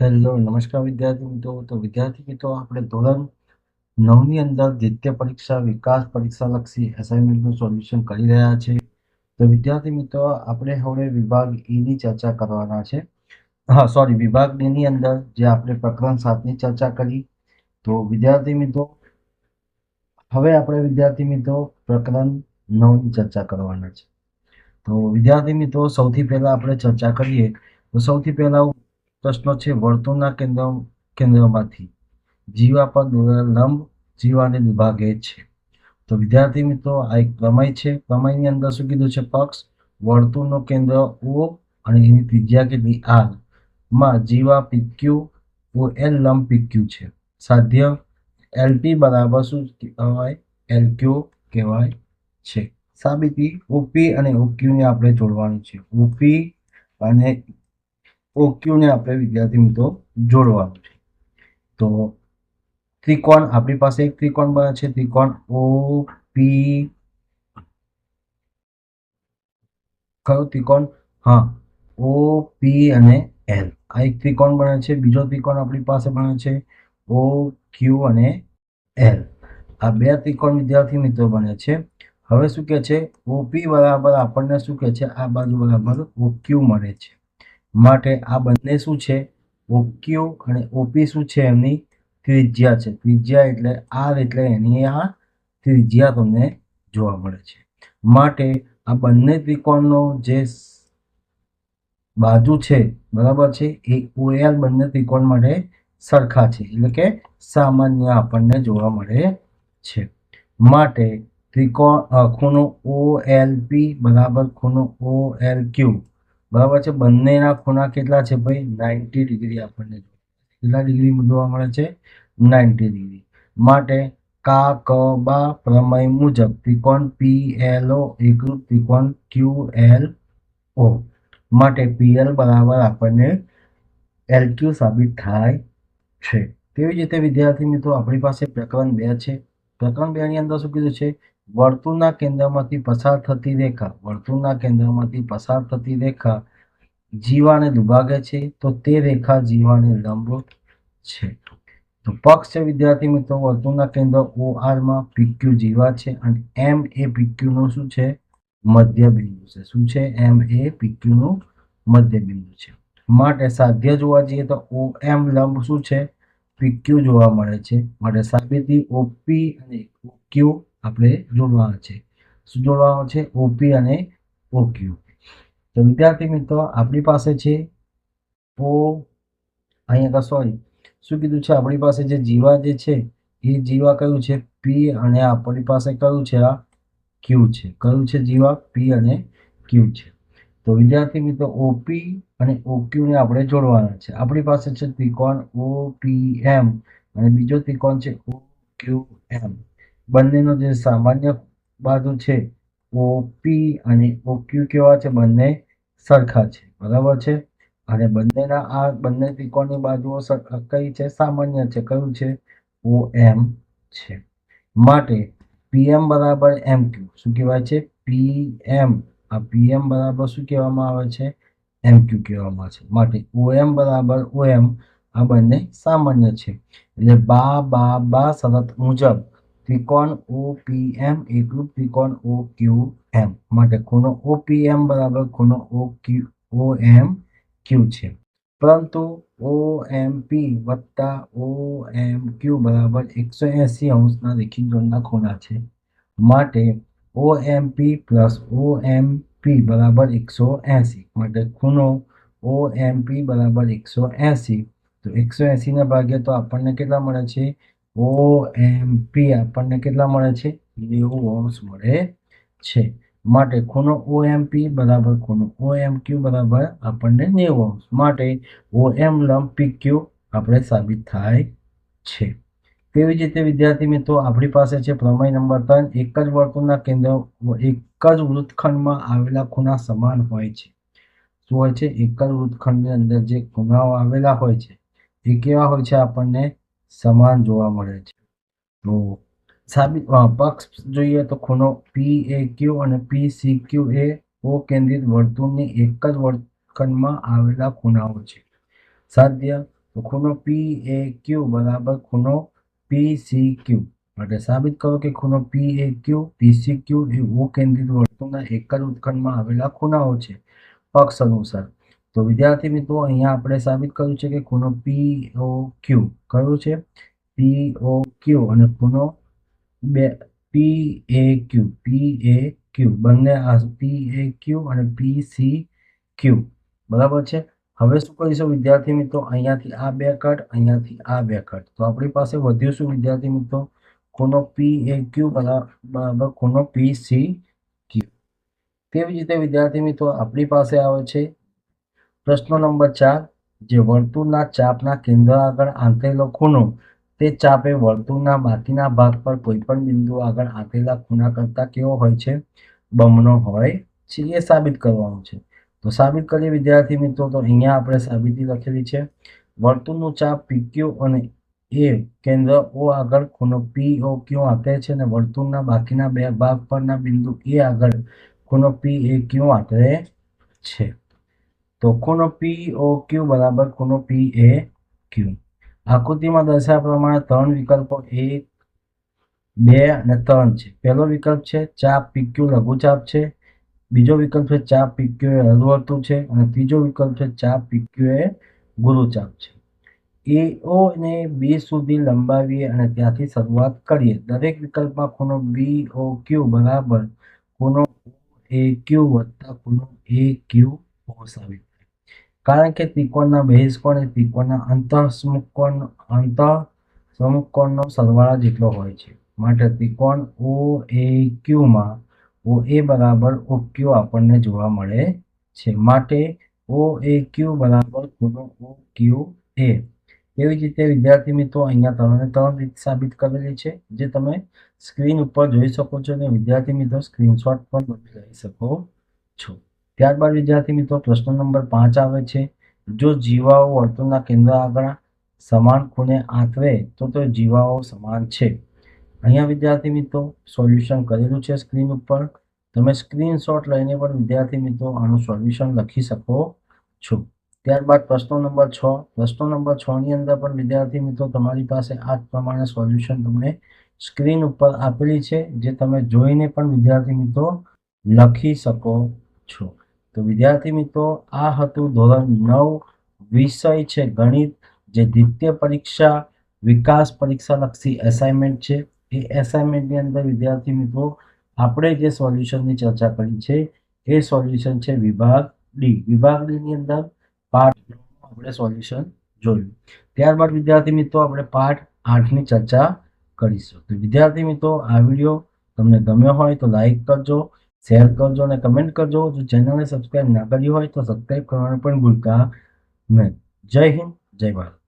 Hello નમસ્કાર વિદ્યાર્થી મિત્રો. તો વિદ્યાર્થી મિત્રો, આપણે ધોરણ નવની અંદર દ્વિતીય પરીક્ષા, વિકાસ પરીક્ષા લક્ષી એસાઇનમેન્ટનું સોલ્યુશન કરી રહ્યા છે. તો વિદ્યાર્થી મિત્રો, આપણે હવે વિભાગ ઈની ચર્ચા કરવાના છે. હા સોરી વિભાગ ડી અંદર જે આપણે પ્રકરણ સાતની ચર્ચા કરી. તો વિદ્યાર્થી મિત્રો, હવે આપણે વિદ્યાર્થી મિત્રો પ્રકરણ નવની ચર્ચા કરવાના છે. તો વિદ્યાર્થી મિત્રો, સૌથી પહેલાં આપણે ચર્ચા કરીએ. તો સૌથી પહેલા પ્રશ્નો છે વર્તુળના કેન્દ્ર કેન્દ્રમાંથી. જીવા પર દોરેલ લંબ જીવાને વિભાગે છે. તો વિદ્યાર્થી મિત્રો, આ એક પ્રમેય છે. પ્રમેયની અંદર શું કીધું છે? પક્ષ, વર્તુળનો કેન્દ્ર, ઓ અને એની ત્રિજ્યા કેટલી આરમાં જીવા પીક્યુ ઓ એલ લંબ પીક્યુ છે. સાધ્ય એલપી બરાબર શું કહેવાય? એલક્યુ કહેવાય છે. સાબિતી ઓપી અને ઓક્યુને આપણે જોડવાનું છે. ઓપી અને ઓક્યુને આપણે વિદ્યાર્થી મિત્રો જોડવાનું છે. તો ત્રિકોણ, આપણી પાસે એક ત્રિકોણ બને છે. ત્રિકોણ ઓ પી કયો ત્રિકોણ? હા ઓ પી અને એલ આ એક ત્રિકોણ બને છે. બીજો ત્રિકોણ આપણી પાસે બને છે ઓ ક્યુ અને એલ આ બે ત્રિકોણ વિદ્યાર્થી મિત્રો બને છે. હવે શું કે છે? ઓપી બરાબર આપણને શું કે છે? આ બાજુ બરાબર ઓક્યુ મળે છે. માટે આ બંને શું છે? ઓક્યુ અને ઓપી શું છે એમની? ત્રિજ્યા છે. ત્રિજ્યા એટલે આર એટલે એની આ ત્રિજ્યા તમને જોવા મળે છે. માટે આ બંને ત્રિકોણનો જે બાજુ છે, બરાબર છે? એ ઓએલ બંને ત્રિકોણ માટે સરખા છે. એટલે કે સામાન્ય આપણને જોવા મળે છે. માટે ત્રિકોણ ખૂણો ઓ એલ પી બરાબર ખૂણો ઓ એલ ક્યુ બરાબર છે? બંનેના ખૂણા કેટલા છે ભાઈ? નાઇન્ટી ડિગ્રી આપણને કેટલા ડિગ્રી જોવા મળે છે? Ninety degree. માટે કા, ક, બા પ્રમેય મુજબ ત્રિકોણ પી એલ ઓ એકરૂપ ત્રિકોણ ક્યુ એલ ઓ. માટે પીએલ બરાબર આપણને એલ ક્યુ સાબિત થાય છે. તેવી જ રીતે વિદ્યાર્થી મિત્રો, આપણી પાસે પ્રકરણ બે છે. પ્રકરણ બે ની અંદર શું કીધું છે? વર્તુળના કેન્દ્રમાંથી પસાર થતી રેખા, વર્તુળના કેન્દ્રમાંથી પસાર થતી રેખા જીવાને દુભાગે છે, તો તે રેખા જીવાને લંબ છે. તો પક્ષ છે, વિદ્યાર્થી મિત્રો, વર્તુળના કેન્દ્ર ઓ આરમાં પીક્યુ જીવા છે અને એમ એ પીક્યુનો શું છે? મધ્ય બિંદુ છે. શું છે? એમ એ પીક્યુનું મધ્ય બિંદુ છે. માટે સાધ્ય જોવા જઈએ તો ઓ એમ લંબ શું છે? પીક્યુ જોવા મળે છે. માટે સાબિતી ઓપી અને ઓક્યુ આપણે જોડવાના છે. શું જોડવાનો છે? ઓપી અને ઓક્યુ તો વિદ્યાર્થી મિત્રો, આપણી પાસે છે ઓ અહીંયા સોરી શું કીધું છે? આપણી પાસે જે જીવા જે છે, એ જીવા કયું છે? પી અને આપણી પાસે કયું છે? આ ક્યુ છે. કયું છે જીવા? પી અને ક્યુ છે. તો વિદ્યાર્થી મિત્રો ઓપી અને ઓક્યુને આપણે જોડવાના છે. આપણી પાસે છે ત્રિકોણ ઓ પી એમ અને બીજો ત્રિકોણ છે ઓ ક્યુ એમ બંનેનો જે સામાન્ય બાજુ છે ઓપી અને ઓક્યુ કેવા છે? બંને સરખા છે. બરાબર છે? અને બંનેના આ બંને ત્રિકોણની બાજુઓ કઈ છે? સામાન્ય છે. કયું છે? ઓ એમ છે. માટે પીએમ બરાબર એમ ક્યુ શું કહેવાય છે? પી એમ આ પીએમ બરાબર શું કહેવામાં આવે છે? એમ ક્યુ કહેવામાં છે. માટે ઓએમ બરાબર ઓએમ આ બંને સામાન્ય છે. એટલે બા બા બા શરત મુજબ ત્રિકોણ ઓ પી એમ એકરૂપ ત્રિકોણ ઓ ક્યુ એમ માટે ખૂણો ઓ પી એમ બરાબર ખૂણો ઓ ક્યુ ઓ એમ ક્યુ છે. પરંતુ ઓ એમ પી વત્તા ઓ એમ ક્યુ બરાબર એકસો એંસી અંશના રેખીય જોડના ખૂણા છે. માટે ઓ એમ પી પ્લસ ઓ એમ પી બરાબર એકસો એંસી માટે ખૂણો ઓ એમ પી બરાબર એકસો એંસી તો એકસો એંસીના ભાગે તો આપણને કેટલા મળે છે? ઓ એમ પી આપણને કેટલા મળે છે? નેવું ઓમ્સ મળે છે. માટે ખૂણો ઓ એમ પી બરાબર ખૂણો ઓ એમ ક્યુ બરાબર આપણને નેવું ઓમ્સ માટે ઓ એમ લંબ પી ક્યુ આપણે સાબિત થાય છે. તેવી જ રીતે વિદ્યાર્થી મિત્રો, આપણી પાસે છે પ્રમેય નંબર ત્રણ. એક જ વર્તુળના કેન્દ્ર, એક જ વૃત્તખંડમાં આવેલા ખૂણા સમાન હોય છે. શું હોય છે? એક જ વૃત્તખંડની અંદર જે ખૂણાઓ આવેલા હોય છે. એ કેવા હોય છે? આપણને સમાન જોવા મળે છે. તો સાબિત પક્ષ જોઈએ તો ખૂણો પી એ ક્યુ અને પી સી ક્યુ એ ઓ કેન્દ્રિત વર્તુળની એક જ વર્તનમાં આવેલા ખૂણાઓ છે. સાધ્ય, તો ખૂણો પી એ ક્યુ બરાબર ખૂણો પી સી ક્યુ માટે સાબિત કરો કે ખૂણો P A Q P C Q A કેન્દ્રિત વર્તુળના એક જ ઉત્ખંડમાં આવેલા ખૂણાઓ છે. પક્ષ અનુસાર તો વિદ્યાર્થી મિત્રો, અહીંયા આપણે સાબિત કર્યું છે કે ખૂણો પી ઓ ક્યુ કયું છે? પી ઓ ક્યુ અને ખૂણો બે પી એ ક્યુ પી એ ક્યુ બંને આ પી એ ક્યુ અને પી સી ક્યુ બરાબર છે? હવે શું કરીશું વિદ્યાર્થી મિત્રો, અહીંયાથી આ બે કટ, અહીંયાથી આ બે કટ. તો આપણી પાસે વધ્યું શું વિદ્યાર્થી મિત્રો? ખૂણો પી એ ક્યુ બરાબર ખૂણો પી સી ક્યુ તેવી જ રીતે વિદ્યાર્થી મિત્રો, આપણી પાસે આવે છે પ્રશ્ન નંબર ચાર, જે વર્તુળના ચાપના કેન્દ્ર આગળ આંતરેલો ખૂણો, તે ચાપે વર્તુળના બાકીના ભાગ પર કોઈપણ બિંદુ આગળ આંતરેલા ખૂણા કરતાં કેવો હોય છે? બમણો હોય છે, એ સાબિત કરવાનું છે. તો સાબિત કરીએ વિદ્યાર્થી મિત્રો, તો અહીંયા આપણે સાબિતી લખેલી છે. વર્તુળનું ચાપ પીક્યુ અને એ કેન્દ્ર ઓ આગળ, ખૂણો પી ઓ ક્યુ આંતરે છે અને વર્તુળના બાકીના બે ભાગ પરના બિંદુ એ આગળ, ખૂણો પી એ ક્યુ આંતરે છે. તો ખૂણો પી ઓ ક્યુ બરાબર ખૂણો પી એ ક્યુ આકૃતિમાં દર્શાવ્યા પ્રમાણે ત્રણ વિકલ્પો એક, બે અને ત્રણ છે. પહેલો વિકલ્પ છે ચાપ પીક્યુ લઘુચાપ છે. બીજો વિકલ્પ છે ચાપ પીક્યુ એ અર્ધવર્તુળ છે અને ત્રીજો વિકલ્પ છે ચાપ પીક્યુ એ ગુરુચાપ છે. એ ઓ ને બી સુધી લંબાવીએ અને ત્યાંથી શરૂઆત કરીએ. દરેક વિકલ્પમાં ખૂણો બી ઓ ક્યુ બરાબર ખૂણો એ ક્યુ વત્તા ખૂણો એ ક્યુ થાય કારણ કે ત્રિકોણના બહિષ્કોણ એ ત્રિકોણના અંતઃસમુખકોણ અંત સમુખકોણનો સરવાળા જેટલો હોય છે. માટે ત્રિકોણ ઓ એ ક્યુમાં ઓ એ બરાબર ઓ ક્યુ આપણને જોવા મળે છે. માટે ઓ એ ક્યુ બરાબર ખૂણો ઓ ક્યુ એ એવી જ રીતે વિદ્યાર્થી મિત્રો, અહીંયા તમને ત્રણ રીત સાબિત કરેલી છે, જે તમે સ્ક્રીન ઉપર જોઈ શકો છો અને વિદ્યાર્થી મિત્રો સ્ક્રીનશોટ પણ લઈ શકો છો. ત્યારબાદ વિદ્યાર્થી મિત્રો પ્રશ્ન નંબર પાંચ આવે છે, જો જીવાઓ વર્તુળના કેન્દ્ર આગળ સમાન ખૂણે આંતરે તો તે જીવાઓ સમાન છે. અહીંયા વિદ્યાર્થી મિત્રો સોલ્યુશન કરેલું છે સ્ક્રીન ઉપર. તમે સ્ક્રીનશોટ લઈને પણ વિદ્યાર્થી મિત્રો આનું સોલ્યુશન લખી શકો છો. ત્યારબાદ પ્રશ્ન નંબર છ. પ્રશ્ન નંબર છની અંદર પણ વિદ્યાર્થી મિત્રો તમારી પાસે આ પ્રમાણે સોલ્યુશન તમને સ્ક્રીન ઉપર આપેલી છે, જે તમે જોઈને પણ વિદ્યાર્થી મિત્રો લખી શકો છો. તો વિદ્યાર્થી મિત્રો, આ હતું ધોરણ નવ, વિષય છે ગણિત, જે દ્વિતીય પરીક્ષા, વિકાસ પરીક્ષા લક્ષી એસાઇનમેન્ટ છે. એ એસાઇનમેન્ટની અંદર વિદ્યાર્થી મિત્રો, આપણે જે સોલ્યુશનની ચર્ચા કરી છે, એ સોલ્યુશન છે વિભાગ ડી વિભાગ ડીની અંદર પાર્ટ આપણે સોલ્યુશન જોયું. ત્યારબાદ વિદ્યાર્થી મિત્રો, આપણે પાર્ટ આઠની ચર્ચા કરીશું. તો વિદ્યાર્થી મિત્રો, આ વીડિયો તમને ગમ્યો હોય તો લાઈક કરજો. શેર કરજો અને કમેન્ટ કરજો. જો ચેનલને સબસ્ક્રાઈબ ના કરી હોય તો સબસ્ક્રાઈબ કરવાનું પણ ભૂલતા નહીં. જય હિન્દ, જય ભારત.